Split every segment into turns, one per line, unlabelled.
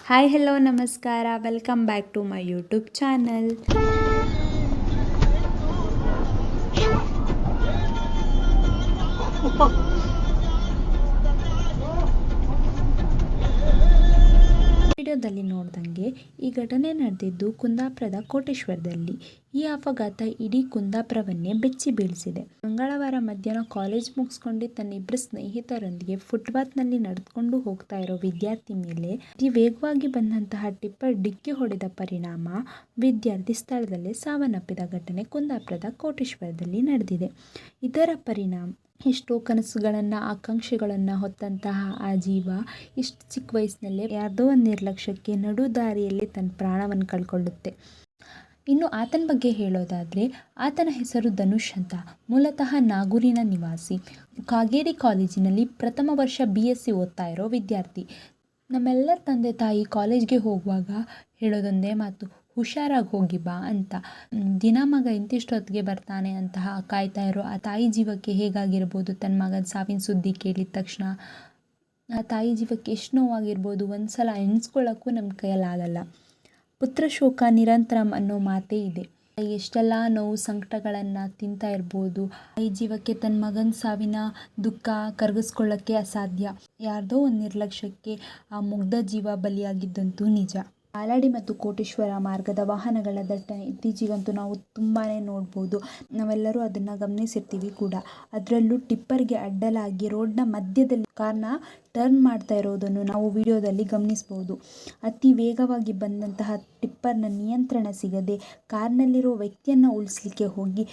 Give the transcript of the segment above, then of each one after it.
Hi hello ನಮಸ್ಕಾರ welcome back to my YouTube channel ವಿಡಿಯೋದಲ್ಲಿ ನೋಡ್ದಂಗೆ ಈ ಘಟನೆ ನಡೆದಿದ್ದು ಕುಂದಾಪುರದ ಕೋಟೇಶ್ವರದಲ್ಲಿ. ಈ ಅಪಘಾತ ಇಡೀ ಕುಂದಾಪುರವನ್ನೇ ಬೆಚ್ಚಿ ಬೀಳಿಸಿದೆ. ಮಂಗಳವಾರ ಮಧ್ಯಾಹ್ನ ಕಾಲೇಜ್ ಮುಗಿಸ್ಕೊಂಡು ತನ್ನ ಇಬ್ಬರು ಸ್ನೇಹಿತರೊಂದಿಗೆ ಫುಟ್ಪಾತ್ನಲ್ಲಿ ನಡೆದುಕೊಂಡು ಹೋಗ್ತಾ ಇರೋ ವಿದ್ಯಾರ್ಥಿ ಮೇಲೆ ಅತಿ ವೇಗವಾಗಿ ಬಂದಂತಹ ಟಿಪ್ಪರ್ ಡಿಕ್ಕಿ ಹೊಡೆದ ಪರಿಣಾಮ ವಿದ್ಯಾರ್ಥಿ ಸ್ಥಳದಲ್ಲೇ ಸಾವನ್ನಪ್ಪಿದ ಘಟನೆ ಕುಂದಾಪುರದ ಕೋಟೇಶ್ವರದಲ್ಲಿ ನಡೆದಿದೆ. ಇದರ ಪರಿಣಾಮ ಎಷ್ಟೋ ಕನಸುಗಳನ್ನು, ಆಕಾಂಕ್ಷೆಗಳನ್ನು ಹೊತ್ತಂತಹ ಆ ಜೀವ ಇಷ್ಟು ಚಿಕ್ಕ ವಯಸ್ಸಿನಲ್ಲೇ ಯಾವುದೋ ಒಂದು ನಿರ್ಲಕ್ಷ್ಯಕ್ಕೆ ನಡು ದಾರಿಯಲ್ಲಿ ತನ್ನ ಪ್ರಾಣವನ್ನು ಕಳ್ಕೊಳ್ಳುತ್ತೆ. ಇನ್ನು ಆತನ ಬಗ್ಗೆ ಹೇಳೋದಾದರೆ, ಆತನ ಹೆಸರು ಧನುಷ್ ಅಂತ. ಮೂಲತಃ ನಾಗೂರಿನ ನಿವಾಸಿ. ಕಾಗೇರಿ ಕಾಲೇಜಿನಲ್ಲಿ ಪ್ರಥಮ ವರ್ಷ ಬಿ ಎಸ್ ಸಿ ಓದ್ತಾ ಇರೋ ವಿದ್ಯಾರ್ಥಿ. ನಮ್ಮೆಲ್ಲರ ತಂದೆ ತಾಯಿ ಕಾಲೇಜ್ಗೆ ಹೋಗುವಾಗ ಹೇಳೋದೊಂದೇ ಮಾತು ಹುಷಾರಾಗಿ ಹೋಗಿ ಬಾ ಅಂತ. ದಿನ ಮಗ ಇಂತಿಷ್ಟೊತ್ತಿಗೆ ಬರ್ತಾನೆ ಅಂತ ಕಾಯ್ತಾ ಇರೋ ಆ ತಾಯಿ ಜೀವಕ್ಕೆ ಹೇಗಾಗಿರ್ಬೋದು? ತನ್ನ ಮಗನ ಸಾವಿನ ಸುದ್ದಿ ಕೇಳಿದ ತಕ್ಷಣ ಆ ತಾಯಿ ಜೀವಕ್ಕೆ ಎಷ್ಟು ನೋವಾಗಿರ್ಬೋದು? ಒಂದು ಸಲ ಎಣಿಸ್ಕೊಳ್ಳೋಕ್ಕೂ ನಮ್ಮ ಕೈಯಲ್ಲಾಗಲ್ಲ ಪುತ್ರ ಶೋಕ ನಿರಂತರಂ ಅನ್ನೋ ಮಾತೇ ಇದೆ. ಎಷ್ಟೆಲ್ಲ ನೋವು ಸಂಕಟಗಳನ್ನು ತಿಂತಾ ಇರ್ಬೋದು. ಈ ಜೀವಕ್ಕೆ ತನ್ನ ಮಗನ ಸಾವಿನ ದುಃಖ ಕರಗಿಸ್ಕೊಳ್ಳೋಕ್ಕೆ ಅಸಾಧ್ಯ. ಯಾರ್ದೋ ಒಂದು ನಿರ್ಲಕ್ಷ್ಯಕ್ಕೆ ಆ ಮುಗ್ಧ ಜೀವ ಬಲಿಯಾಗಿದ್ದಂತೂ ನಿಜ. ಆಲಾಡಿ ಮತ್ತು ಕೋಟೇಶ್ವರ ಮಾರ್ಗದ ವಾಹನಗಳ ದಟ್ಟಣೆ. ಇತ್ತೀಚೆಗಂತೂ ನಾವು ತುಂಬಾ ನೋಡ್ಬೋದು. ನಾವೆಲ್ಲರೂ ಅದನ್ನು ಗಮನಿಸಿರ್ತೀವಿ ಕೂಡ. ಅದರಲ್ಲೂ ಟಿಪ್ಪರ್ಗೆ ಅಡ್ಡಲಾಗಿ ರೋಡ್ನ ಮಧ್ಯದಲ್ಲಿ ಕಾರ್ನ ಟರ್ನ್ ಮಾಡ್ತಾ ಇರೋದನ್ನು ನಾವು ವಿಡಿಯೋದಲ್ಲಿ ಗಮನಿಸ್ಬೋದು. ಅತಿ ವೇಗವಾಗಿ ಬಂದಂತಹ ಟಿಪ್ಪರ್ನ ನಿಯಂತ್ರಣ ಸಿಗದೆ ಕಾರ್ನಲ್ಲಿರೋ ವ್ಯಕ್ತಿಯನ್ನು ಉಳಿಸ್ಲಿಕ್ಕೆ ಹೋಗಿ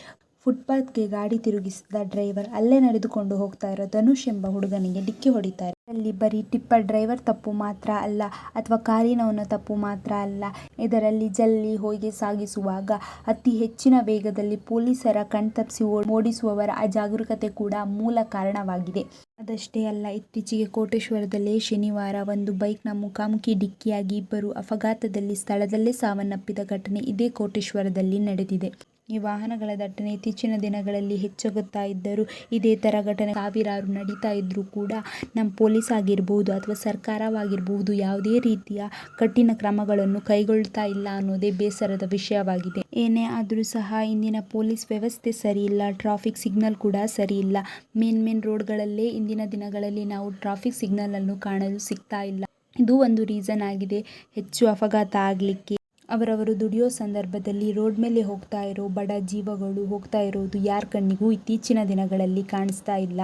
ಫುಟ್ಪಾತ್ಗೆ ಗಾಡಿ ತಿರುಗಿಸಿದ ಡ್ರೈವರ್ ಅಲ್ಲೇ ನಡೆದುಕೊಂಡು ಹೋಗ್ತಾ ಇರೋ ಧನುಷ್ ಎಂಬ ಹುಡುಗನಿಗೆ ಡಿಕ್ಕಿ ಹೊಡಿತಾರೆ. ಇದರಲ್ಲಿ ಬರೀ ಟಿಪ್ಪರ್ ಡ್ರೈವರ್ ತಪ್ಪು ಮಾತ್ರ ಅಲ್ಲ, ಅಥವಾ ಕಾರಿನವನ ತಪ್ಪು ಮಾತ್ರ ಅಲ್ಲ. ಇದರಲ್ಲಿ ಜಲ್ಲಿ ಹೋಗಿ ಸಾಗಿಸುವಾಗ ಅತಿ ಹೆಚ್ಚಿನ ವೇಗದಲ್ಲಿ ಪೊಲೀಸರ ಕಣ್ತಪ್ಪಿಸಿ ಓಡಿಸುವವರ ಅಜಾಗರೂಕತೆ ಕೂಡ ಮೂಲ ಕಾರಣವಾಗಿದೆ. ಅದಷ್ಟೇ ಅಲ್ಲ, ಇತ್ತೀಚೆಗೆ ಕೋಟೇಶ್ವರದಲ್ಲೇ ಶನಿವಾರ ಒಂದು ಬೈಕ್ನ ಮುಖಾಮುಖಿ ಡಿಕ್ಕಿಯಾಗಿ ಇಬ್ಬರು ಅಪಘಾತದಲ್ಲಿ ಸ್ಥಳದಲ್ಲೇ ಸಾವನ್ನಪ್ಪಿದ ಘಟನೆ ಇದೇ ಕೋಟೇಶ್ವರದಲ್ಲಿ ನಡೆದಿದೆ. ಈ ವಾಹನಗಳ ದಟ್ಟಣೆ ಇತ್ತೀಚಿನ ದಿನಗಳಲ್ಲಿ ಹೆಚ್ಚಾಗುತ್ತಾ ಇದ್ದರೂ ಇದೇ ತರ ಘಟನೆ ಸಾವಿರಾರು ನಡೀತಾ ಇದ್ರು ಕೂಡ ನಮ್ಮ ಪೊಲೀಸ್ ಆಗಿರ್ಬೋದು ಅಥವಾ ಸರ್ಕಾರವಾಗಿರಬಹುದು ಯಾವುದೇ ರೀತಿಯ ಕಠಿಣ ಕ್ರಮಗಳನ್ನು ಕೈಗೊಳ್ತಾ ಇಲ್ಲ ಅನ್ನೋದೇ ಬೇಸರದ ವಿಷಯವಾಗಿದೆ. ಏನೇ ಆದರೂ ಸಹ ಇಂದಿನ ಪೊಲೀಸ್ ವ್ಯವಸ್ಥೆ ಸರಿ ಇಲ್ಲ, ಟ್ರಾಫಿಕ್ ಸಿಗ್ನಲ್ ಕೂಡ ಸರಿ ಇಲ್ಲ. ಮೇನ್ ಮೇನ್ ರೋಡ್ಗಳಲ್ಲೇ ಇಂದಿನ ದಿನಗಳಲ್ಲಿ ನಾವು ಟ್ರಾಫಿಕ್ ಸಿಗ್ನಲ್ ಅನ್ನು ಕಾಣಲು ಸಿಗ್ತಾ ಇಲ್ಲ. ಇದು ಒಂದು ರೀಸನ್ ಆಗಿದೆ. ಹೆಚ್ಚು ಅಪಘಾತ ಆಗಲಿಕ್ಕೆ ಅವರವರು ದುಡಿಯೋ ಸಂದರ್ಭದಲ್ಲಿ ರೋಡ್ ಮೇಲೆ ಹೋಗ್ತಾ ಇರೋ ಬಡ ಜೀವಗಳು ಹೋಗ್ತಾ ಇರೋದು ಯಾರ ಕಣ್ಣಿಗೂ ಇತ್ತೀಚಿನ ದಿನಗಳಲ್ಲಿ ಕಾಣಿಸ್ತಾ ಇಲ್ಲ.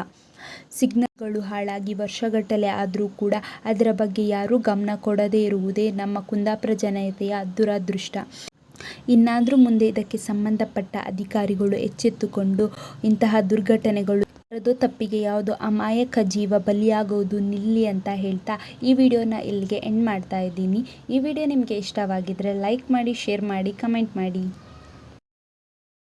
ಸಿಗ್ನಲ್ಗಳು ಹಾಳಾಗಿ ವರ್ಷಗಟ್ಟಲೆ ಆದರೂ ಕೂಡ ಅದರ ಬಗ್ಗೆ ಯಾರೂ ಗಮನ ಕೊಡದೇ ಇರುವುದೇ ನಮ್ಮ ಕುಂದಾಪುರ ಜನತೆಯ ದುರದೃಷ್ಟ. ಇನ್ನಾದರೂ ಮುಂದೆ ಇದಕ್ಕೆ ಸಂಬಂಧಪಟ್ಟ ಅಧಿಕಾರಿಗಳು ಎಚ್ಚೆತ್ತುಕೊಂಡು ಇಂತಹ ದುರ್ಘಟನೆಗಳು ಯಾರದೋ ತಪ್ಪಿಗೆ ಯಾವುದೋ ಅಮಾಯಕ ಜೀವ ಬಲಿಯಾಗೋದು ನಿಲ್ಲಿ ಅಂತ ಹೇಳ್ತಾ ಈ ವಿಡಿಯೋನ ಇಲ್ಲಿಗೆ ಎಂಡ್ ಮಾಡ್ತಾ ಇದ್ದೀನಿ. ಈ ವಿಡಿಯೋ ನಿಮಗೆ ಇಷ್ಟವಾಗಿದ್ದರೆ ಲೈಕ್ ಮಾಡಿ ಶೇರ್ ಮಾಡಿ ಕಮೆಂಟ್ ಮಾಡಿ.